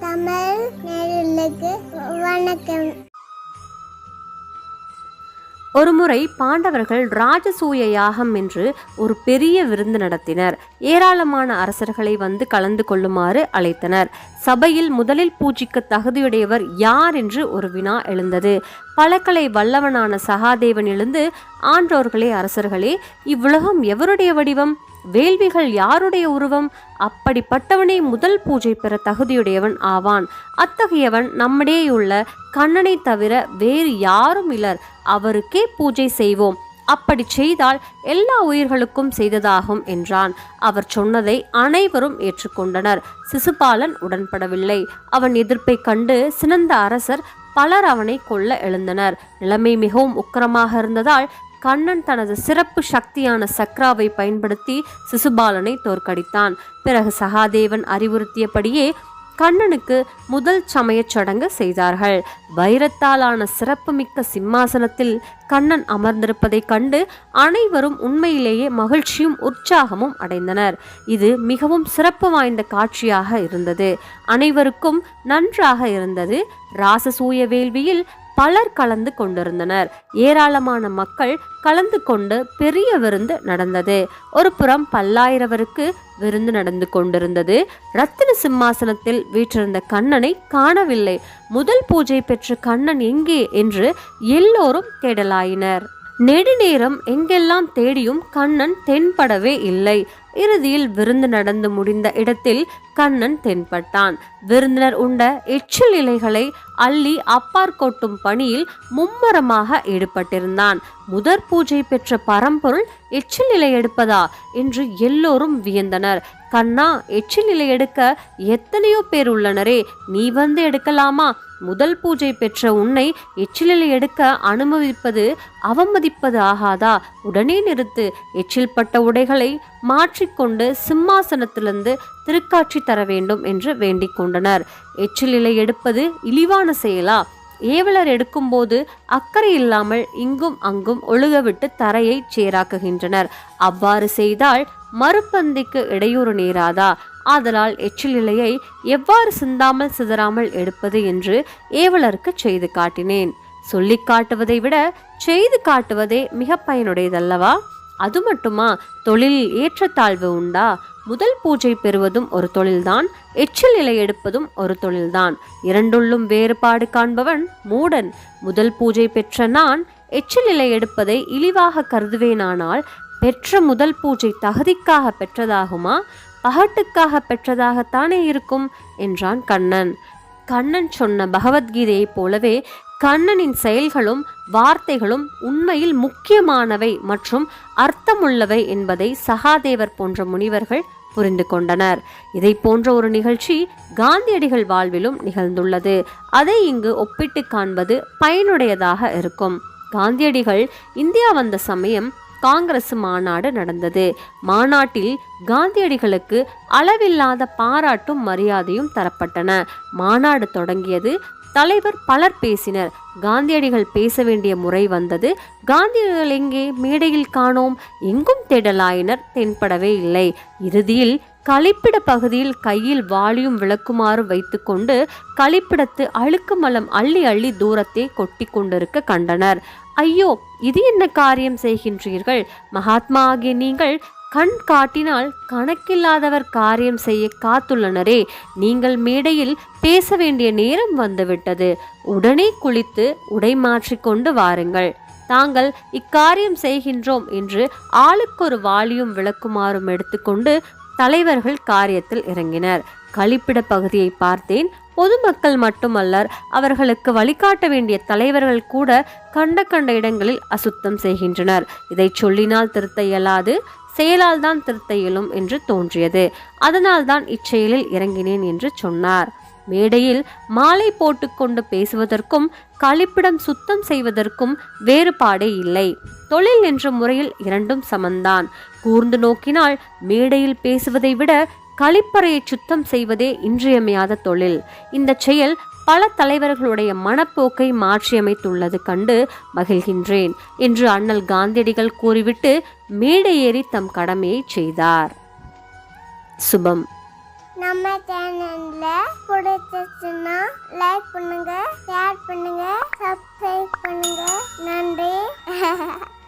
தமிழ் நேயர்களுக்கு வணக்கம். ஒருமுறை பாண்டவர்கள் ராஜசூய யாகம் என்று ஒரு பெரிய விருந்து நடத்தினர். ஏராளமான அரசர்களை வந்து கலந்து கொள்ளுமாறு அழைத்தனர். சபையில் முதலில் பூஜிக்க தகுதியுடையவர் யார் என்று ஒரு வினா எழுந்தது. பழக்கலை வல்லவனான சகாதேவன் எழுந்து ஆன்றோர்களே அரசர்களே இவ்வுலகம் எவருடைய வடிவம்? வேள்விகள் யாருடைய உருவம்? அப்படிப்பட்டவனே முதல் பூஜை பெற தகுதியுடையவன் ஆவான். அத்தகையவன் நம்மிடையுள்ள கண்ணனை தவிர வேறு யாரும் இலர் அவருக்கே பூஜை செய்வோம். அப்படி செய்தால் எல்லா உயிர்களுக்கும் செய்ததாகும் என்றான். அவர் சொன்னதை அனைவரும் ஏற்றுக்கொண்டனர். சிசுபாலன் உடன்படவில்லை. அவன் எதிர்ப்பை கண்டு சினந்த அரசர் பலர் அவனை கொல்ல எழுந்தனர். நிலைமை மிகவும் உக்கிரமாக இருந்ததால் கண்ணன் தனது சிறப்பு சக்தியான சக்ராவை பயன்படுத்தி சிசுபாலனை தோற்கடித்தான். பிறகு சகாதேவன் அறிவுறுத்தியபடியே கண்ணனுக்கு முதல் சமயச் சடங்கு செய்தார்கள். வைரத்தாலான சிறப்புமிக்க சிம்மாசனத்தில் கண்ணன் அமர்ந்திருப்பதைக் கண்டு அனைவரும் உண்மையிலேயே மகிழ்ச்சியும் உற்சாகமும் அடைந்தனர். இது மிகவும் சிறப்பு வாய்ந்த காட்சியாக இருந்தது. அனைவருக்கும் நன்றாக இருந்தது. ராசசூய வேள்வியில் பலர் கலந்து கொண்டிருந்தனர். ஏராளமான மக்கள் கலந்து கொண்டு பெரிய விருந்து நடந்தது. ஒரு புறம் பல்லாயிரவருக்கு விருந்து நடந்து கொண்டிருந்தது. ரத்தின சிம்மாசனத்தில் வீற்றிருந்த கண்ணனை காணவில்லை. முதல் பூஜை பெற்ற கண்ணன் எங்கே என்று எல்லோரும் தேடலாயினர். நெடுநேரம் எங்கெல்லாம் தேடியும் கண்ணன் தென்படவே இல்லை. இறுதியில் விருந்து நடந்து முடிந்த இடத்தில் கண்ணன் தென்பட்டான். விருந்தினர் உண்ட எச்சில் இலைகளை அள்ளி அப்பார் கொட்டும் பணியில் மும்முரமாக ஈடுபட்டிருந்தான். முதற் பூஜை பெற்ற பரம்பொருள் எச்சில் இலை எடுப்பதா என்று எல்லோரும் வியந்தனர். கண்ணா எச்சில் இலை எடுக்க எத்தனையோ பேர் உள்ளனரே நீ வந்து எடுக்கலாமா? முதல் பூஜை பெற்ற உன்னை எச்சிலில் எடுக்க அனுமதிப்பது அவமதிப்பது ஆகாதா உடனே நிறுத்து. எச்சில் பட்ட உடைகளை மாற்றிக்கொண்டு சிம்மாசனத்திலிருந்து திருக்காட்சி தர வேண்டும் என்று வேண்டிக் கொண்டனர். எச்சில் எடுப்பது இழிவான செயலா? ஏவலர் எடுக்கும்போது அக்கறை இல்லாமல் இங்கும் அங்கும் ஒழுகவிட்டு தரையை சேராக்குகின்றனர். அவ்வாறு செய்தால் மறுபந்திக்கு இடையூறு நேராதா? ஆதலால் எச்சில் இலையை எவ்வாறு சிந்தாமல் சிதறாமல் எடுப்பது என்று ஏவலருக்கு செய்து காட்டினேன். சொல்லி காட்டுவதை விட செய்து காட்டுவதே மிக பயனுடையதல்லவா? அது மட்டுமா? தொழிலில் ஏற்றத்தாழ்வு உண்டா? முதல் பூஜை பெறுவதும் ஒரு தொழில்தான் எச்சில் இலை எடுப்பதும் ஒரு தொழில்தான். இரண்டுள்ளும் வேறுபாடு காண்பவன் மூடன். முதல் பூஜை பெற்ற நான் எச்சில் இலை எடுப்பதை இழிவாக கருதுவேனானால் பெற்ற முதல் பூஜை தகுதிக்காக பெற்றதாகுமா? அகட்டுக்காக பெற்றதாகத்தானே இருக்கும் என்றான் கண்ணன். கண்ணன் சொன்ன பகவத்கீதையைப் போலவே கண்ணனின் செயல்களும் வார்த்தைகளும் உண்மையில் முக்கியமானவை மற்றும் அர்த்தமுள்ளவை என்பதை சகாதேவர் போன்ற முனிவர்கள் புரிந்து கொண்டனர். இதை போன்ற ஒரு நிகழ்ச்சி காந்தியடிகள் வாழ்விலும் நிகழ்ந்துள்ளது. அதை இங்கு ஒப்பிட்டு காண்பது பயனுடையதாக இருக்கும். காந்தியடிகள் இந்தியா வந்த சமயம் காங்கிரஸ் மாநாடு நடந்தது. மாநாட்டில் காந்தியடிகளுக்கு அளவில்லாத பாராட்டும் மரியாதையும் தரப்பட்டன. மாநாடு தொடங்கியது தலைவர் பலர் பேசினர். காந்தியடிகள் பேச வேண்டிய முறை வந்தது. காந்தியடிகள் எங்கே மேடையில் காணோம். எங்கும் தேடலாயினர் தென்படவே இல்லை. இறுதியில் கழிப்பிட பகுதியில் கையில் வாளியும் விளக்குமாறு வைத்துக்கொண்டு கழிப்பிடத்து அழுக்கு மலம் அள்ளி அள்ளி தூரத்தை கொட்டி கொண்டிருக்க கண்டனர். ஐயோ இது என்ன காரியம் செய்கின்றீர்கள்? மகாத்மா ஆகிய நீங்கள் கண் காட்டினால் கணக்கில்லாதவர் காரியம் செய்ய காத்துள்ளனரே. நீங்கள் மேடையில் பேச வேண்டிய நேரம் வந்துவிட்டது. உடனே குளித்து உடை மாற்றிக்கொண்டு வாருங்கள். தாங்கள் இக்காரியம் செய்கின்றோம் என்று ஆளுக்கு ஒரு வாளியும் விளக்குமாறும் எடுத்துக்கொண்டு தலைவர்கள் காரியத்தில் இறங்கினர். கழிப்பிட பகுதியை பார்த்தேன். பொதுமக்கள் மட்டுமல்லர் அவர்களுக்கு வழிகாட்ட வேண்டிய தலைவர்கள் கூட கண்ட கண்ட இடங்களில் அசுத்தம் செய்கின்றனர். இதை சொல்லினால் திருத்த இயலாது செயலால் தான் திருத்த இயலும் என்று தோன்றியது. அதனால் தான் இச்செயலில் இறங்கினேன் என்று சொன்னார். மேடையில் மாலை போட்டுக்கொண்டு பேசுவதற்கும் கழிப்பிடம் சுத்தம் செய்வதற்கும் வேறுபாடே இல்லை. தொழில் என்ற முறையில் இரண்டும் சமந்தான். கூர்ந்து நோக்கினால் மேடையில் பேசுவதை விட கழிப்பறையை சுத்தம் செய்வதே இன்றியமையாத தொழில். இந்த செயல் பல தலைவர்களுடைய மனப்போக்கை மாற்றியமைத்துள்ளது கண்டு மகிழ்கின்றேன் என்று அண்ணல் காந்தியடிகள் கூறிவிட்டு மேடை ஏறி தம் கடமையை செய்தார். சுபம். நம்ம சேனல்ல பிடிச்சிருச்சுன்னா லைக் பண்ணுங்க ஷேர் பண்ணுங்க சப்ஸ்கிரைப் பண்ணுங்க. நன்றி.